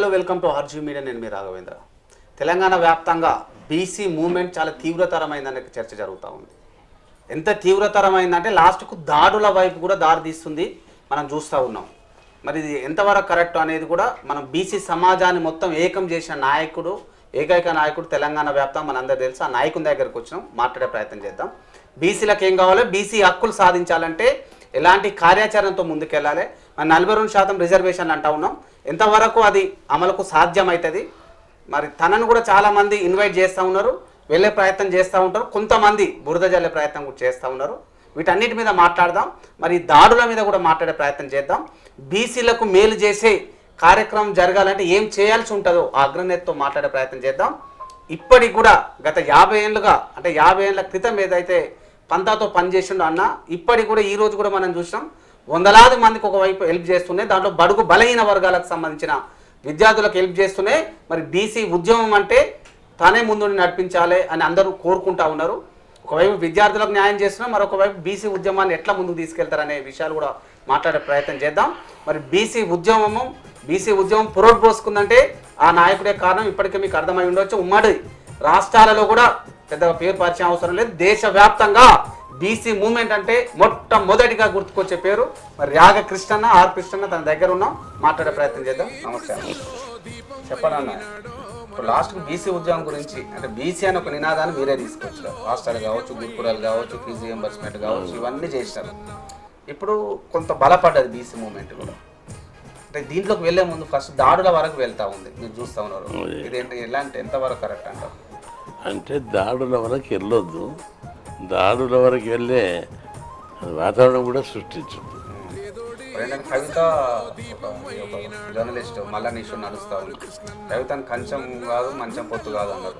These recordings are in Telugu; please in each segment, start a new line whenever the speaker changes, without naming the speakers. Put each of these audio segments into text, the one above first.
Hello welcome to RG media. నేను మీ రాఘవేంద్ర. తెలంగాణ వ్యాప్తంగా బీసీ మూమెంట్ చాలా తీవ్రతరమైందనే చర్చ జరుగుతూ ఉంది. ఎంత తీవ్రతరమైందంటే లాస్ట్కు దాడుల వైపు కూడా దారి తీస్తుంది మనం చూస్తూ ఉన్నాం. మరి ఇది ఎంతవరకు కరెక్ట్ అనేది కూడా మనం బీసీ సమాజాన్ని మొత్తం ఏకం చేసిన నాయకుడు ఏకైక నాయకుడు తెలంగాణ వ్యాప్తం మనందరూ తెలుసు. ఆ నాయకుని దగ్గరకు వచ్చినాం మాట్లాడే ప్రయత్నం చేద్దాం. బీసీలకు ఏం కావాలో బీసీ హక్కులు సాధించాలంటే ఎలాంటి కార్యాచరణతో ముందుకెళ్ళాలి? మన నలభై రెండు శాతం రిజర్వేషన్లు అంటా ఉన్నాం. ఎంతవరకు అది అమలుకు సాధ్యమవుతుంది మరి తనను కూడా చాలామంది ఇన్వైట్ చేస్తూ ఉన్నారు వెళ్ళే ప్రయత్నం చేస్తూ ఉంటారు కొంతమంది బురద జల్లే ప్రయత్నం కూడా చేస్తూ ఉన్నారు. వీటన్నిటి మీద మాట్లాడదాం మరి దాడుల మీద కూడా మాట్లాడే ప్రయత్నం చేద్దాం. బీసీలకు మేలు చేసే కార్యక్రమం జరగాలంటే ఏం చేయాల్సి ఉంటుందో ఆ అగ్రనేతతో మాట్లాడే ప్రయత్నం చేద్దాం. ఇప్పటికి కూడా గత యాభై ఏళ్ళుగా అంటే యాభై ఏళ్ళ క్రితం ఏదైతే పంతాతో పనిచేసిండో అన్న ఇప్పటికి కూడా ఈ రోజు కూడా మనం చూసినాం వందలాది మందికి ఒకవైపు హెల్ప్ చేస్తున్నాయి దాంట్లో బడుగు బలహీన వర్గాలకు సంబంధించిన విద్యార్థులకు హెల్ప్ చేస్తున్నాయి మరి బీసీ ఉద్యమం అంటే తానే ముందు నడిపించాలి అని అందరూ కోరుకుంటా ఉన్నారు. ఒకవైపు విద్యార్థులకు న్యాయం చేస్తున్నాం మరొక వైపు బీసీ ఉద్యమాన్ని ఎట్లా ముందుకు తీసుకెళ్తారనే విషయాలు కూడా మాట్లాడే ప్రయత్నం చేద్దాం. మరి బీసీ ఉద్యమము బీసీ ఉద్యమం పురోడ్పోసుకుందంటే ఆ నాయకుడే కారణం ఇప్పటికే మీకు అర్థమై ఉండవచ్చు ఉమ్మడి రాష్ట్రాలలో కూడా పెద్దగా పేరు పరిచయం అవసరం లేదు. దేశవ్యాప్తంగా బీసీ మూమెంట్ అంటే మొట్టమొదటిగా గుర్తుకొచ్చే పేరు. మరి యాగ కృష్ణన్న ఆర్ కృష్ణన్న తన దగ్గర ఉన్నాం. మాట్లాడే ప్రయత్నం చేద్దాం. నమస్తే అన్న. చెప్పండి అన్న? ఇప్పుడు లాస్ట్కి బీసీ ఉద్యమం గురించి అంటే బీసీ అని ఒక నినాదాన్ని మీరే తీసుకొచ్చారు. హాస్టల్ కావచ్చు గురుకులాలు కావచ్చు ఫీజు రియంబర్స్మెంట్ కావచ్చు ఇవన్నీ చేసినారు ఇప్పుడు కొంత బలపడ్డది బీసీ మూమెంట్ కూడా. అంటే దీంట్లోకి వెళ్ళే ముందు ఫస్ట్ దాడుల వరకు వెళ్తా ఉంది. మీరు చూస్తా ఉన్నారు. ఇది ఎలాంటి ఎంతవరకు కరెక్ట్ అంటారు?
అంటే దాడుల వరకు వెళ్ళొద్దు. దాడుల వరకు వెళ్ళే వాతావరణం కూడా సృష్టించదు.
కవిత జర్నలిస్ట్ మల్లన్ ఇష్యూ నడుస్తా ఉంది. కవితను కంచం కాదు మంచం పొత్తు కాదు అన్నారు.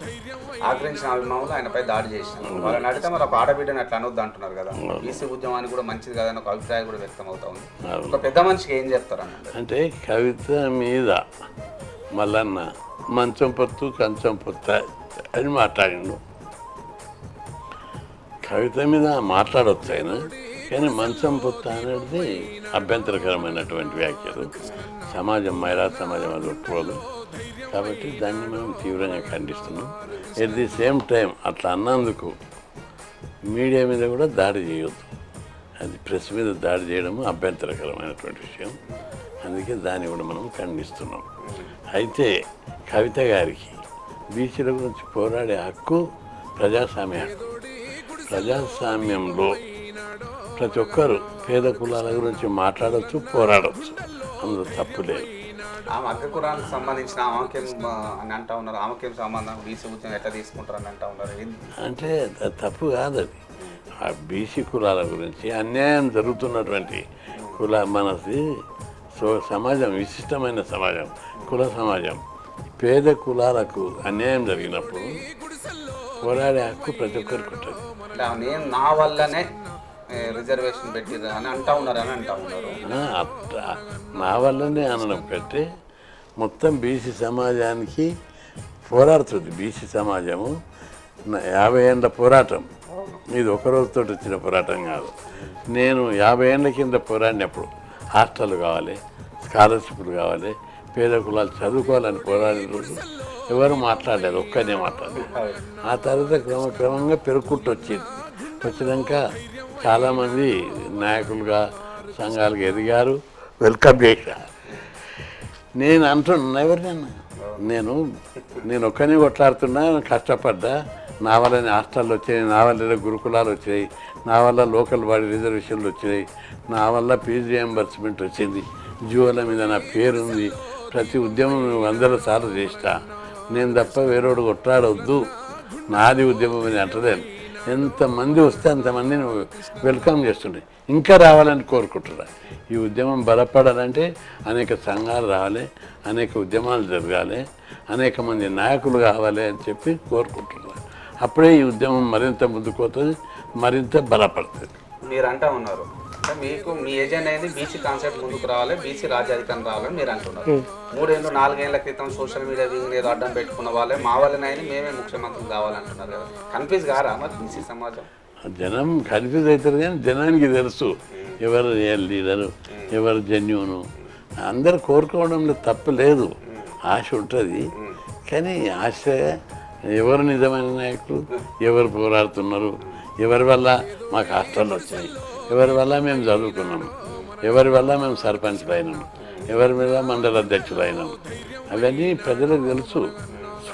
ఆగ్రహించిన అభిమానులు ఆయనపై దాడి చేసినారు. వాళ్ళని అడిగితే మరి ఒక ఆడబిడ్డని అట్లా అనొద్దు అంటున్నారు కదా. బీసీ ఉద్యమానికి కూడా మంచిది కాదని ఒక అభిప్రాయం కూడా వ్యక్తం అవుతా ఉంది ఒక పెద్ద మనిషికి ఏం చెప్తారు
అంటే కవిత మీద మల్లన్న మంచం పొత్తు కంచం పొత్త అని మాట్లాడిండు. కవిత మీద మాట్లాడొచ్చు ఆయన. కానీ మంచం పొత్త అనేది అభ్యంతరకరమైనటువంటి వ్యాఖ్యలు. సమాజం మహిళా సమాజం అది ఒప్పుకోదు. కాబట్టి దాన్ని మనం తీవ్రంగా ఖండిస్తున్నాం. ఎట్ ది సేమ్ టైం అట్లా అన్నందుకు మీడియా మీద కూడా దాడి చేయొద్దు. అది ప్రెస్ మీద దాడి చేయడం అభ్యంతరకరమైనటువంటి విషయం. అందుకే దాన్ని కూడా మనం ఖండిస్తున్నాం. అయితే కవిత గారికి బీసీల గురించి పోరాడే హక్కు ప్రజాస్వామ్య హక్కు. ప్రజాస్వామ్యంలో ప్రతి ఒక్కరు పేద కులాల గురించి మాట్లాడవచ్చు పోరాడవచ్చు అందులో తప్పు లేదు.
ఆమె అగ్రకురానికి సంబంధించిన ఆమెకేం అని అంటా ఉన్నారు. ఆమెకేం సంబంధం బీసీ ఉద్యమం ఎట్లా తీసుకుంటారు అని అంటా ఉన్నారు?
అంటే తప్పు కాదు అది. ఆ బీసీ కులాల గురించి అన్యాయం జరుగుతున్నటువంటి కుల మనది సో సమాజం విశిష్టమైన సమాజం కుల సమాజం. పేద కులాలకు అన్యాయం జరిగినప్పుడు పోరాడే హక్కు ప్రతి ఒక్కరికి ఉంటుంది.
నేను నా వల్లనే రిజర్వేషన్ పెట్టిర్రు అని అంటా ఉన్నారు అని అంటా ఉన్నారు.
నా వల్లనే అనడం కంటే మొత్తం బీసీ సమాజానికి పోరాడుతుంది బీసీ సమాజము. యాభై ఏళ్ళ పోరాటం. ఇది ఒక రోజుతో వచ్చిన పోరాటం కాదు. నేను యాభై ఏళ్ళ కింద పోరాడినప్పుడు హాస్టల్ కావాలి స్కాలర్షిప్లు కావాలి పేద కులాలు చదువుకోవాలని పోరాడిన రోజు ఎవరు మాట్లాడలేదు ఒక్కనే మాట్లాడలేదు. ఆ తర్వాత క్రమక్రమంగా పెరుగుకుంటూ వచ్చింది వచ్చినాక చాలామంది నాయకులుగా సంఘాలుగా ఎదిగారు వెల్కమ్ చేశారు. నేను అంటున్నా ఎవరినన్నా? నేను నేను ఒక్కనే కొట్లాడుతున్నా కష్టపడ్డా నా వల్లనే హాస్టల్లో వచ్చాయి నా వల్ల గురుకులాలు వచ్చాయి నా వల్ల లోకల్ బాడీ రిజర్వేషన్లు వచ్చినాయి నా వల్ల ఫీజు రియంబర్స్మెంట్ వచ్చింది జీవోల మీద నా పేరుంది ప్రతి ఉద్యమం నువ్వు వందల సార్లు చేస్తా నేను తప్ప వేరేవాడు కొట్లాడవద్దు నాది ఉద్యమం అని అంటలేను ఎంతమంది వస్తే అంతమంది వెల్కమ్ చేస్తుండే. ఇంకా రావాలని కోరుకుంటున్నా. ఈ ఉద్యమం బలపడాలంటే అనేక సంఘాలు రావాలి అనేక ఉద్యమాలు జరగాలి అనేక మంది నాయకులు కావాలి అని చెప్పి కోరుకుంటున్నా. అప్పుడే ఈ ఉద్యమం మరింత ముందుకు పోతుంది మరింత బలపడుతుంది.
మీరు అంటా ఉన్నారు. మీకు మీ ఏజెంట్ అనేది బీసీ కాన్సెప్ట్ ముందుకు రావాలి బీసీ రాజ్యాధికారం రావాలని మీరు అంటున్నారు. మూడేళ్ళు నాలుగేళ్ళ క్రితం సోషల్ మీడియా వింగ్ ఏదో అడ్డం పెట్టుకున్న వాళ్ళే మా వాళ్ళనైనా మేమే ముఖ్యమంత్రి కావాలంటున్నారు కదా. కన్ఫ్యూజ్ కారా మరి బీసీ సమాజం?
జనం కన్ఫ్యూజ్ అవుతారు కానీ జనానికి తెలుసు. ఎవరు లీడరు ఎవరు జెన్యును. అందరు కోరుకోవడంలో తప్పు లేదు. ఆశ ఉంటుంది. కానీ ఆశ ఎవరు నిజమైన నాయకులు ఎవరు పోరాడుతున్నారు ఎవరి వల్ల మాకు హాస్టల్ వచ్చినాయి. ఎవరి వల్ల మేము చదువుకున్నాము ఎవరి వల్ల మేము సర్పంచ్లు అయినాము ఎవరి మీద మండల అధ్యక్షులు అయినాము అవన్నీ ప్రజలకు తెలుసు.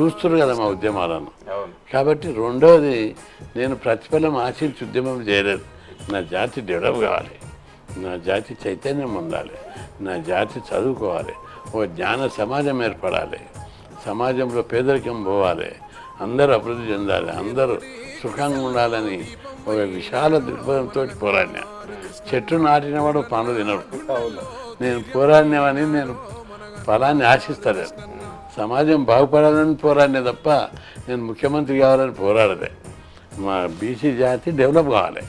చూస్తున్నారు కదా మా ఉద్యమాలను. కాబట్టి రెండవది నేను ప్రతిఫలం ఆశించి ఉద్యమం చేయలేదు. నా జాతి డెవలప్ కావాలి. నా జాతి చైతన్యం ఉండాలి. నా జాతి చదువుకోవాలి. ఓ జ్ఞాన సమాజం ఏర్పడాలి. సమాజంలో పేదరికం పోవాలి. అందరూ అభివృద్ధి చెందాలి. అందరూ సుఖంగా ఉండాలని ఒక విశాల దృక్పథంతో పోరాడినా. చెట్టు నాటినవాడు పండు తినడు.
అవును
నేను పోరాడినవని నేను ఫలాన్ని ఆశిస్తలేదు సమాజం బాగుపడాలని పోరాడినే తప్ప నేను ముఖ్యమంత్రి కావాలని పోరాడదే మా బీసీ జాతి డెవలప్ కావాలి.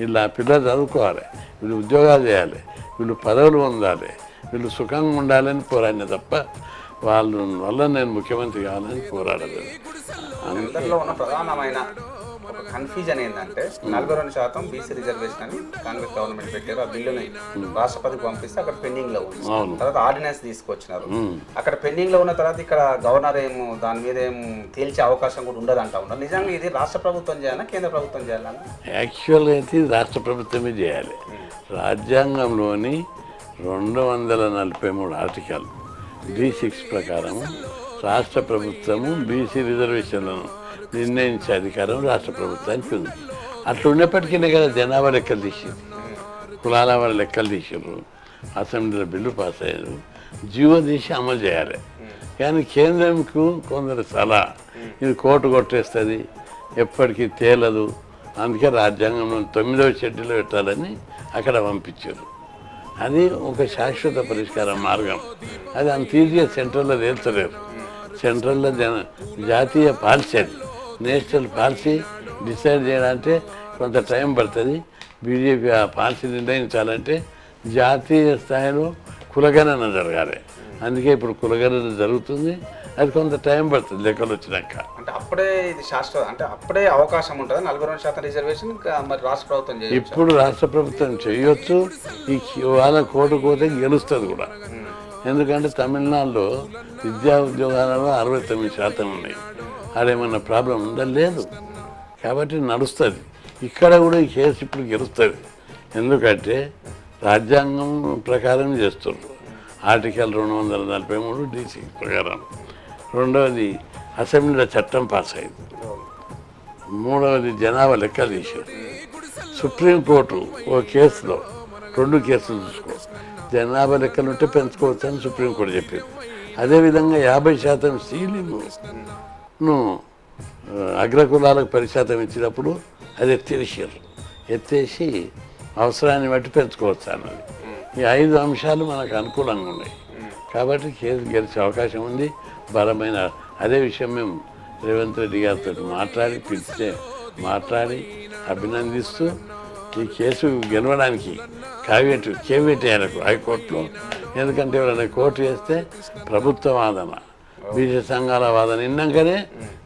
ఇలా పిల్లలు చదువుకోవాలి. వీళ్ళు ఉద్యోగాలు చేయాలి. వీళ్ళు పదవులు పొందాలి. వీళ్ళు సుఖంగా ఉండాలని పోరాడిన తప్ప వాళ్ళ వల్ల నేను ముఖ్యమంత్రి కావాలని పోరాడలేదు.
అందరిలో ఉన్న ప్రధానమైన ఒక కన్ఫ్యూజన్ ఏంటంటే నలభై రెండు శాతం బీసీ రిజర్వేషన్ అని కాంగ్రెస్ గవర్నమెంట్ పెట్టారు. ఆ బిల్లుని రాష్ట్రపతికి పంపిస్తే అక్కడ పెండింగ్లో ఉంది. తర్వాత ఆర్డినెన్స్ తీసుకొచ్చినారు. అక్కడ పెండింగ్లో ఉన్న తర్వాత ఇక్కడ గవర్నర్ ఏం దాని మీద ఏం తేల్చే అవకాశం కూడా ఉండదు అంటా ఉన్నారు. నిజంగా ఇది రాష్ట్ర ప్రభుత్వం చేయాలా కేంద్ర ప్రభుత్వం చేయాలన్నా
యాక్చువల్గా అయితే ఇది రాష్ట్ర ప్రభుత్వమే చేయాలి. రాజ్యాంగంలోని రెండు వందల నలభై మూడు ఆర్టికల్ డి సిక్స్ ప్రకారం రాష్ట్ర ప్రభుత్వము బీసీ రిజర్వేషన్లను నిర్ణయించే అధికారం రాష్ట్ర ప్రభుత్వానికి ఉంది. అట్లా ఉన్నప్పటికీ కదా జనాభా లెక్కలు తీసింది. కులాల వాళ్ళ లెక్కలు తీసారు అసెంబ్లీలో బిల్లు పాస్ అయ్యారు. జీవో తీసి అమలు చేయాలి. కానీ కేంద్రంకు కొందరు సలహా ఇది కోర్టు కొట్టేస్తుంది ఎప్పటికీ తేలదు. అందుకే రాజ్యాంగంలో తొమ్మిదవ షెడ్యూల్లో పెట్టాలని అక్కడ పంపించారు. అది ఒక శాశ్వత పరిష్కార మార్గం. అది అంత ఈజీగా సెంట్రల్లో తేల్చలేరు. సెంట్రల్లో జన జాతీయ పాలసీ అది. నేషనల్ పాలసీ డిసైడ్ చేయాలంటే కొంత టైం పడుతుంది. బీజేపీ ఆ పాలసీ నిర్ణయించాలంటే జాతీయ స్థాయిలో కులగణన జరగాలి. అందుకే ఇప్పుడు కులగణన జరుగుతుంది. అది కొంత టైం పడుతుంది లెక్కలు వచ్చినాక.
అంటే అప్పుడే ఇది శాశ్వత అంటే అప్పుడే అవకాశం ఉంటుంది? నలభై రెండు శాతం రిజర్వేషన్ మరి రాష్ట్ర ప్రభుత్వం
ఇప్పుడు రాష్ట్ర ప్రభుత్వం చేయొచ్చు. ఈ వాళ్ళ కోటు కోతే గెలుస్తుంది కూడా. ఎందుకంటే తమిళనాడులో విద్యా ఉద్యోగాలలో అరవై తొమ్మిది శాతం ఉన్నాయి. అదేమన్నా ప్రాబ్లం ఉందా? లేదు. కాబట్టి నడుస్తుంది. ఇక్కడ కూడా ఈ కేసు ఇప్పుడు గెలుస్తుంది. ఎందుకంటే రాజ్యాంగం ప్రకారం చేస్తున్నారు ఆర్టికల్ రెండు వందల నలభై మూడు డీసీ ప్రకారం. రెండవది అసెంబ్లీలో చట్టం పాస్ అయింది. మూడవది జనాభా లెక్కలు తీశారు సుప్రీంకోర్టు ఓ కేసులో రెండు కేసులు చూసుకో జనాభా లెక్కలు ఉంటే పెంచుకోవచ్చు అని సుప్రీంకోర్టు చెప్పింది. అదేవిధంగా యాభై శాతం సీలింగ్ను అగ్రకులాలకు పది శాతం ఇచ్చినప్పుడు అది ఎత్తేసారు. ఎత్తేసి అవసరాన్ని బట్టి పెంచుకోవచ్చు అన్నది. ఈ ఐదు అంశాలు మనకు అనుకూలంగా ఉన్నాయి. కాబట్టి కేసు గెలిచే అవకాశం ఉంది. బలమైన అదే విషయం మేము రేవంత్ రెడ్డి గారితో మాట్లాడి పిలిచే మాట్లాడి అభినందిస్తూ ఈ కేసు గెలవడానికి కావేటు కేవేట్ వేయాలకు హైకోర్టులో. ఎందుకంటే ఎవరైనా కోర్టు వేస్తే ప్రభుత్వ వాదన బీసీ సంఘాల వాదన విన్నాకనే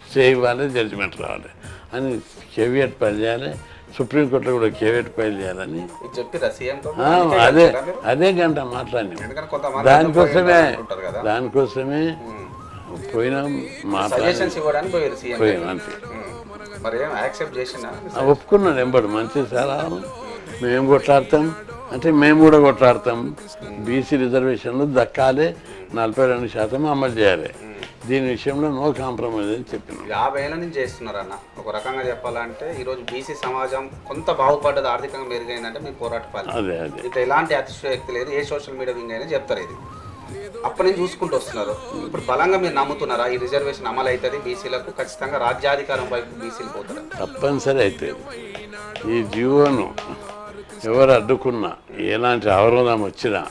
స్టే ఇవ్వాలి జడ్జిమెంట్ రావాలి. అని కేవియట్ పని చేయాలి సుప్రీంకోర్టులో కూడా కేవియట్ ఫైల్ చేయాలని. అదే అదే గంట మాట్లాడినాం.
కొంతమంది
దానికోసమే దానికోసమే పోయినాం మాట్లాడి పోయినాం అంతే.
మరి ఏం యాక్సెప్ట్ చేసినా
ఒప్పుకున్నాను ఎంబడి మంచి సారా మేము కొట్లాడతాం. అంటే మేము కూడా కొట్లాడతాం. బీసీ రిజర్వేషన్లు దక్కాలి నలభై రెండు శాతం అమలు చేయాలి. దీని విషయంలో నో కాంప్రమైజ్ అని చెప్పినాం.
యాభై ఏళ్ళ నుంచి చేస్తున్నారు అన్న. ఒక రకంగా చెప్పాలంటే ఈ రోజు బీసీ సమాజం కొంత బాగుపడ్డది ఆర్థికంగా మెరుగైందంటే మీ పోరాట ఫలితం.
అదే అదే.
ఇట్లా ఎలాంటి అతిశయోక్తి లేదు ఏ సోషల్ మీడియా వింగ్ అయినా చెప్తారు ఇది. అప్పటి నుంచి చూసుకుంటూ వస్తున్నారు. ఇప్పుడు బలంగా మీరు నమ్ముతున్నారా? ఈ రిజర్వేషన్ అమలు అవుతుంది బీసీలకు ఖచ్చితంగా రాజ్యాధికారం వైపు బీసీలు పోతారు?
తప్పనిసరి అయితే ఈ జీవోను ఎవరు అడ్డుకున్నా ఎలాంటి అవరోధం వచ్చినా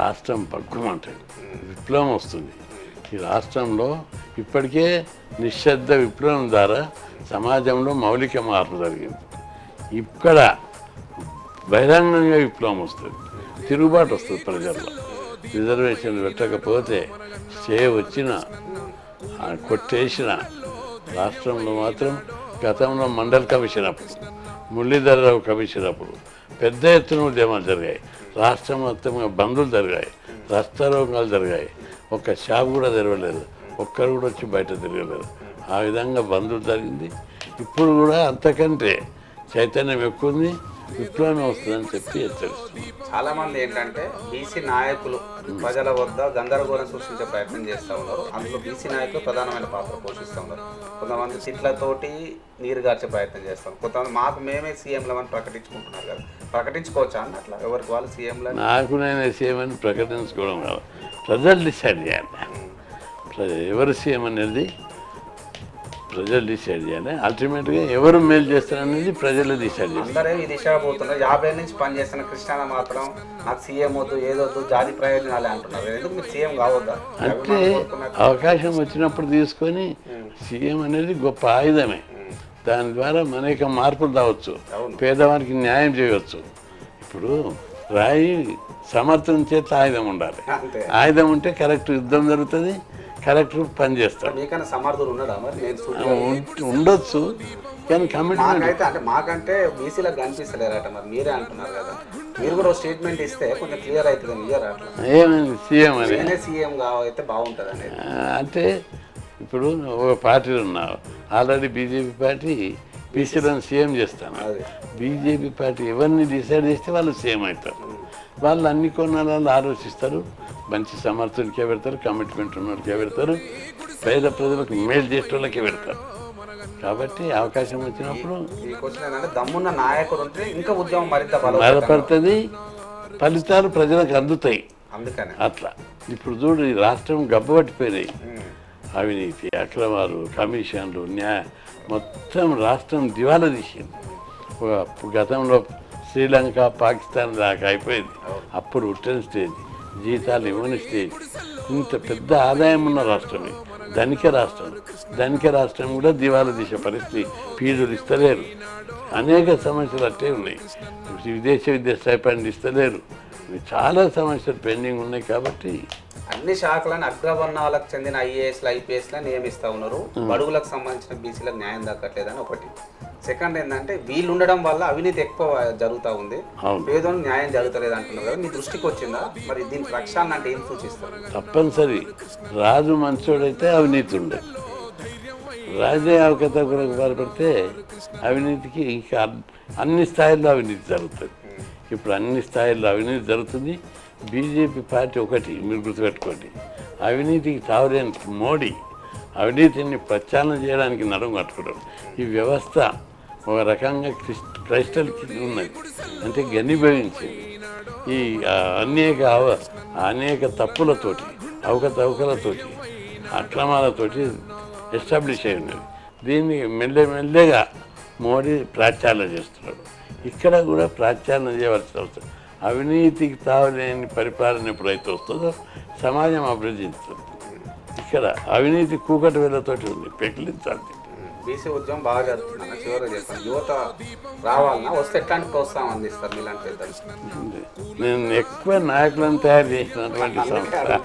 రాష్ట్రం పక్కుమంటుంది విప్లవం వస్తుంది. ఈ రాష్ట్రంలో ఇప్పటికే నిశ్శబ్ద విప్లవం ద్వారా సమాజంలో మౌలిక మార్పు జరిగింది. ఇక్కడ బహిరంగంగా విప్లవం వస్తుంది. తిరుగుబాటు వస్తుంది ప్రజల్లో. రిజర్వేషన్ పెట్టకపోతే స్టే వచ్చిన కొట్టేసిన రాష్ట్రంలో మాత్రం గతంలో మండల్ కమిషన్ అప్పుడు మురళీధరరావు కమిషన్ అప్పుడు పెద్ద ఎత్తున ఉద్యమాలు జరిగాయి. రాష్ట్రం మొత్తంగా బంధులు జరిగాయి రస్తారోగాలు జరిగాయి. ఒక్క షాప్ కూడా తెరవలేదు ఒక్కరు కూడా వచ్చి బయట తిరగలేదు. ఆ విధంగా బంధులు జరిగింది. ఇప్పుడు కూడా అంతకంటే చైతన్యం ఎక్కువ ఉంది విప్లవం వస్తుందని చెప్పి హెచ్చరిస్తుంది
చాలా మంది ఏంటంటే బీసీ నాయకులు ప్రజల వద్ద గందరగోళం సృష్టించే ప్రయత్నం చేస్తూ ఉన్నారు. అందులో బీసీ నాయకులు ప్రధానమైన పాత్ర పోషిస్తూ ఉన్నారు. కొంతమంది సీట్లతోటి నీరు గార్చే ప్రయత్నం చేస్తాం కొంతమంది మాకు మేమే సీఎంలు అని ప్రకటించుకుంటున్నారు కదా. ప్రకటించుకోవచ్చా అన్న అట్లా? ఎవరికి వాళ్ళు సీఎంలు
నాకు నేను సీఎం అని ప్రకటించుకోవడం ప్రజలు డిసైడ్ చేయాలి. ఎవరు సీఎం అనేది ప్రజలు డిసైడ్ చేయాలి. అల్టిమేట్గా ఎవరు మేలు చేస్తారనేది ప్రజలు డిసైడ్ చేస్తారు
అందరే ఈ దిశగా పోతున్నారు యాభై నుంచి పనిచేస్తున్న కృష్ణాన మాత్రం నాకు సీఎం వద్దు ఏదొద్దు జాతి ప్రయోజనాలే అంటున్నారు. ఎందుకు మీరు సీఎం కావద్దా?
అంటే అవకాశం వచ్చినప్పుడు తీసుకొని సీఎం అనేది గొప్ప ఆయుధమే. దాని ద్వారా అనేక మార్పులు రావచ్చు. పేదవానికి న్యాయం చేయవచ్చు. ఇప్పుడు రాయి సమర్థం చేత ఆయుధం ఉండాలి. ఆయుధం ఉంటే కరెక్ట్ యుద్ధం జరుగుతుంది. కరెక్ట్ పని చేస్తాడు
మీకన్నా సమర్థులు ఉన్నాడా మరి? నేను
ఉండొచ్చు. కానీ కమిట్మెంట్
అంటే మాకంటే బీసీలకు కనిపిస్తలేరట మరి. మీరే అంటున్నారు కదా. మీరు కూడా స్టేట్మెంట్ ఇస్తే కొంచెం క్లియర్ అవుతుంది ఇయ్యరా అట్లా?
ఏమైంది? సీఎం అని
నేనే సీఎం కావైతే బాగుంటుంది అనేది
అంటే ఇప్పుడు ఒక పార్టీలో ఉన్నావు. ఆల్రెడీ బీజేపీ పార్టీ బీసీలను సీఎం చేస్తాను.
అదే.
బీజేపీ పార్టీ ఎవరిని డిసైడ్ చేస్తే వాళ్ళు సీఎం అవుతారు. వాళ్ళు అన్ని కొన్నాళ్ళు ఆలోచిస్తారు. మంచి సమర్థుడికే పెడతారు కమిట్మెంట్ ఉన్నోడికే పెడతారు పేద ప్రజలకు మేలు చేసే వాళ్ళకే పెడతారు. కాబట్టి అవకాశం వచ్చినప్పుడు
దమ్మున్న నాయకుడు ఉంటే ఇంకా ఉద్యమం మరింత బలం
బలపడుతుంది. ఫలితాలు ప్రజలకు అందుతాయి.
అందుకనే.
అట్లా. ఇప్పుడు చూడు ఈ రాష్ట్రం గబ్బపట్టిపోయినాయి
ఉమ్.
అవినీతి అక్రమాలు కమిషన్లు న్యాయ మొత్తం రాష్ట్రం దివాలా తీసింది. ఒక గతంలో శ్రీలంక పాకిస్తాన్ దాకా అయిపోయింది. అప్పుడు ఉట్టని స్టేజ్ జీతాలు ఇవ్వని స్టేజ్. ఇంత పెద్ద ఆదాయం ఉన్న రాష్ట్రం ఇది ధనిక రాష్ట్రం. ధనిక రాష్ట్రం కూడా దివాలా తీసే పరిస్థితి ఫీజులు ఇస్తలేరు. అనేక సమస్యలు అట్టే ఉన్నాయి. విదేశ విద్య స్టైపెండ్ ఇస్తలేరు. చాలా సమస్యలు పెండింగ్ ఉన్నాయి కాబట్టి.
అన్ని శాఖలను అగ్రవర్ణాలకు చెందిన ఐఏఎస్లు ఐపీఎస్లు నియమిస్తా ఉన్నారు. బడుగులకు సంబంధించిన బీసీలకు న్యాయం దక్కట్లేదని ఒకటి. సెకండ్ ఏంటంటే వీళ్ళు ఉండడం వల్ల అవినీతి ఎక్కువ జరుగుతూ ఉంది. పేదోని న్యాయం జరుగుతలేదు అంటున్నారు కదా మీ దృష్టికి వచ్చిందా? మరి దీని ప్రక్షాళన అంటే ఏం సూచిస్తారు?
తప్పనిసరి. రాజు మంచోడైతే అవినీతి ఉండదు రాజే అవకతవకలకు పాల్పడితే అవినీతికి ఇంకా అన్- అన్ని స్థాయిల్లో అవినీతి జరుగుతుంది. ఇప్పుడు అన్ని స్థాయిల్లో అవినీతి జరుగుతుంది. బీజేపీ పార్టీ ఒకటి మీరు గుర్తుపెట్టుకోండి. అవినీతికి తావలేని మోడీ అవినీతిని ప్రచారం చేయడానికి నడుము కట్టుకోవడం. ఈ వ్యవస్థ ఒక రకంగా క్రిస్ క్రైస్టల్ ఉన్నది. అంటే గనిభవించింది. ఈ అనేక అవ అనేక తప్పులతోటి అవకతవకలతోటి అక్రమాలతోటి ఎస్టాబ్లిష్ అయి ఉన్నది. దీన్ని మెల్లె మెల్లెగా మోడీ ప్రాచారణ చేస్తున్నాడు. ఇక్కడ కూడా ప్రాచారణ చేయవలసిన అవసరం. అవినీతికి తావలేని పరిపాలన ఎప్పుడైతే వస్తుందో సమాజం అభివృద్ధి చెందుతుంది. ఇక్కడ అవినీతి కూకటి వేలతోటి ఉంది. పెకిలించాలి.
బీసీ ఉద్యమం బాగా జరుగుతుందన్న చివరిగా చేస్తాను యువత రావాలన్నా వస్తే ఎట్లాంటి ప్రోత్సాహం అందిస్తారు మీలాంటి పెద్దలు?
నేను ఎక్కువ నాయకులను తయారు చేసినటువంటి సంస్థ.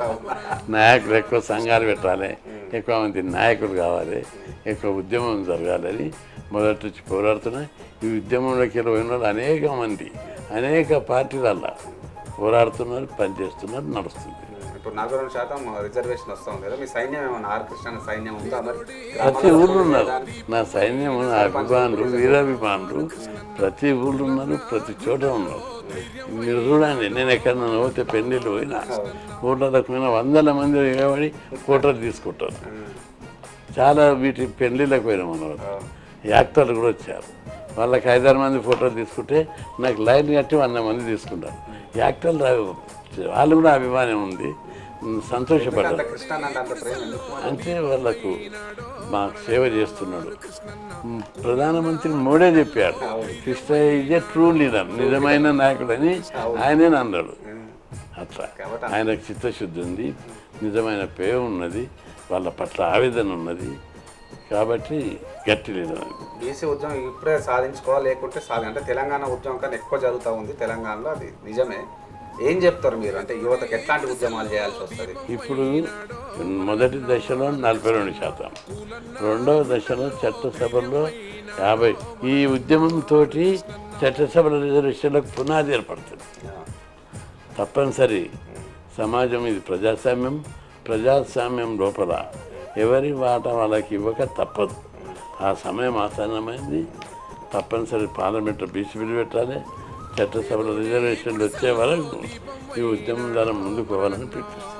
నాయకులు ఎక్కువ సంఘాలు పెట్టాలి ఎక్కువ మంది నాయకులు కావాలి ఎక్కువ ఉద్యమం జరగాలని మొదటి నుంచి పోరాడుతున్నాయి ఈ ఉద్యమంలోకి పోయిన వాళ్ళు అనేక మంది అనేక పార్టీలల్లా పోరాడుతున్నారు పనిచేస్తున్నారు నడుస్తుంది.
ఇప్పుడు నలభై రెండు శాతం రిజర్వేషన్ వస్తాం కదా మీ సైన్యం ఏమన్నా ఆర్ కృష్ణ సైన్యం ఉందా మరి?
ప్రతి ఊళ్ళు ఉన్నారు. నా సైన్యం నా అభిమానులు వీరాభిమానులు ప్రతి ఊళ్ళు ఉన్నారు ప్రతి చోట ఉన్నారు. మీరు చూడండి నేను ఎక్కడన్నా పోతే పెళ్ళిళ్ళు పోయినా కోట్లకు పోయినా వందల మంది కాబట్టి కోటలు తీసుకుంటారు. చాలా వీటి పెళ్ళిళ్ళకి పోయినా మన వాళ్ళు. యాక్టర్లు కూడా వచ్చారు. వాళ్ళకి ఐదారు మంది ఫోటోలు తీసుకుంటే నాకు లైన్ కట్టి వంద మంది తీసుకుంటారు. యాక్టర్లు వాళ్ళు కూడా అభిమానం ఉంది. సంతోషపడ్డారు
అంత అంటే
వాళ్ళకు మా సేవ చేస్తున్నాడు. ప్రధానమంత్రి మోడే చెప్పాడు. Krishna is a true leader నిజమైన నాయకుడని ఆయనే అన్నాడు అట్లా. ఆయనకు చిత్తశుద్ధి ఉంది నిజమైన పేరు ఉన్నది వాళ్ళ పట్ల ఆవేదన ఉన్నది. కాబట్టి గట్టి లీడర్.
బీసీ ఉద్యమం ఇప్పుడే సాధించుకోవాలి లేకుంటే సాధి అంటే తెలంగాణ ఉద్యమం కన్నా ఎక్కువ జరుగుతూ ఉంది తెలంగాణలో అది నిజమే. ఏం చెప్తారు మీరు? అంటే యువతకు ఎట్లాంటి ఉద్యమాలు చేయాల్సి వస్తుంది?
ఇప్పుడు మొదటి దశలో నలభై రెండు శాతం. రెండవ దశలో చట్టసభల్లో యాభై. ఈ ఉద్యమంతో చట్టసభల రిజర్వేషన్లకు పునాది ఏర్పడుతుంది. తప్పనిసరి. సమాజం ఇది ప్రజాస్వామ్యం. ప్రజాస్వామ్యం లోపల ఎవరి వాటా వాళ్ళకి ఇవ్వక తప్పదు. ఆ సమయం ఆసన్నమైంది. తప్పనిసరి పార్లమెంట్లో బీసీ బిల్లు పెట్టాలి. చట్టసభలో రిజర్వేషన్లు వచ్చే వరకు ఈ ఉద్యమం ద్వారా ముందుకు పోవాలని పిలిపిస్తుంది